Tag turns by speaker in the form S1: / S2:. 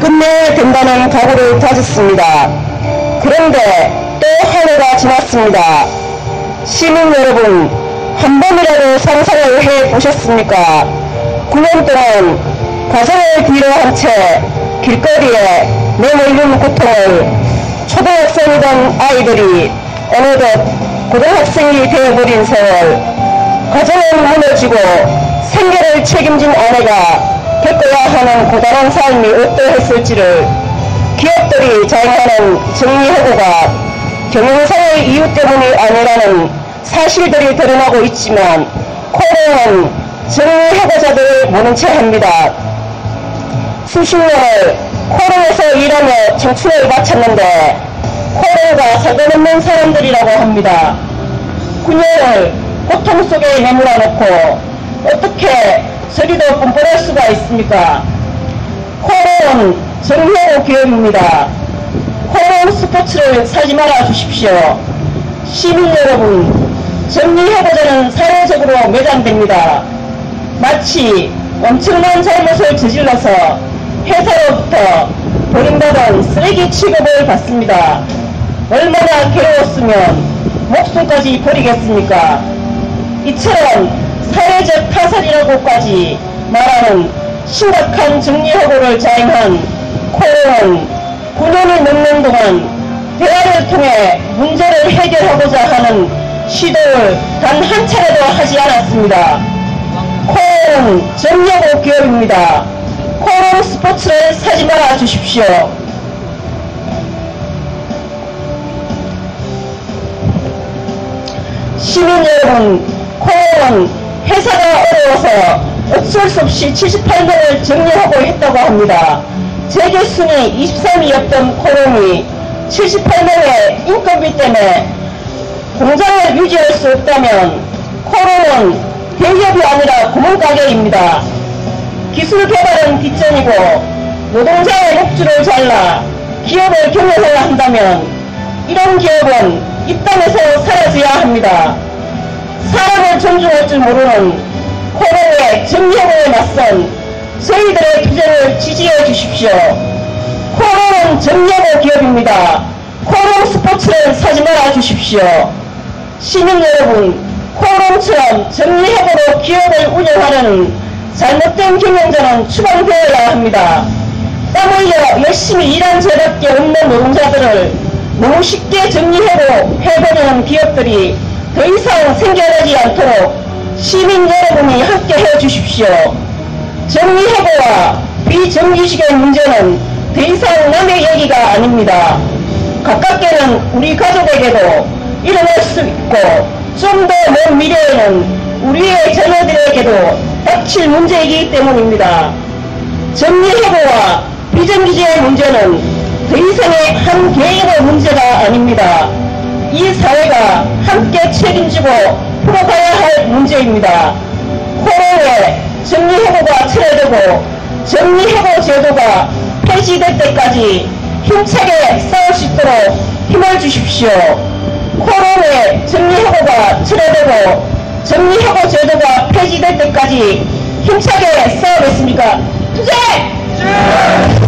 S1: 끝내야 된다는 각오를 다졌습니다. 그런데 또 한 해가 지났습니다. 시민 여러분, 한 번이라도 상상을 해 보셨습니까? 9년 동안 가정을 빌어한 채 길거리에 내몰린 고통을 초등학생이던 아이들이 어느덧 고등학생이 되어버린 세월, 가정은 무너지고 생계를 책임진 아내가 겪어야 하는 고단한 삶이 어떠했을지를 기업들이 자행하는 정리해고가 경영상의 이유 때문이 아니라는 사실들이 드러나고 있지만 코로나는 정리해고자들을 모른 채 합니다. 수십 년을 코로나에서 일하며 청춘을 바쳤는데 코로나가 상관없는 사람들이라고 합니다. 9년을 고통 속에 내몰아 놓고 어떻게 서리도 뻔뻔할 수가 있습니까? 코로나는 정리하고 기업입니다. 코로나 스포츠를 사지 말아 주십시오. 시민 여러분, 정리해보자는 사회적으로 매장됩니다. 마치 엄청난 잘못을 저질러서 회사로부터 버림받은 쓰레기 취급을 받습니다. 얼마나 괴로웠으면 목숨까지 버리겠습니까? 이처럼 사회적 타살이라고까지 말하는 심각한 정리허고를 자행한 코로나는 9년이 넘는 동안 대화를 통해 문제를 해결하고자 하는 시도를 단 한 차례도 하지 않았습니다. 코로나는 정리허고 기업입니다. 코로나 스포츠를 사지 말아 주십시오. 시민 여러분, 코로나는 회사가 어려워서 어쩔 수 없이 78명을 정리하고 했다고 합니다. 재계 순위 23위였던 코롱이 78명의 인건비 때문에 공장을 유지할 수 없다면 코롱은 대기업이 아니라 구멍가게입니다. 기술 개발은 뒷전이고 노동자의 목줄을 잘라 기업을 경영해야 한다면 이런 기업은 이 땅에서 사라져야 합니다. 사람을 존중할 줄 모르는 코로나의 정리에 맞선 저희들의 투쟁을 지지해 주십시오. 코로나는 정리하고 기업입니다. 코롱 스포츠를 사지 말아 주십시오. 시민 여러분, 코롱처럼 정리해보로 기업을 운영하려는 잘못된 경영자는 추방되어야 합니다. 땀 흘려 열심히 일한 죄밖에 없는 노동자들을 너무 쉽게 정리해고 해버리는 기업들이 더 이상 생겨나지 않도록 시민 여러분이 함께 해 주십시오. 정리해고와 비정규직의 문제는 더 이상 남의 얘기가 아닙니다. 가깝게는 우리 가족에게도 일어날 수 있고 좀 더 먼 미래에는 우리의 자녀들에게도 닥칠 문제이기 때문입니다. 정리해고와 비정규직의 문제는 더 이상의 한 개인 사회가 함께 책임지고 풀어가야 할 문제입니다. 코로나에 정리해고가 철회되고 정리해고 제도가 폐지될 때까지 힘차게 싸울 수 있도록 힘을 주십시오. 코로나에 정리해고가 철회되고 정리해고 제도가 폐지될 때까지 힘차게 싸우겠습니까? 투쟁!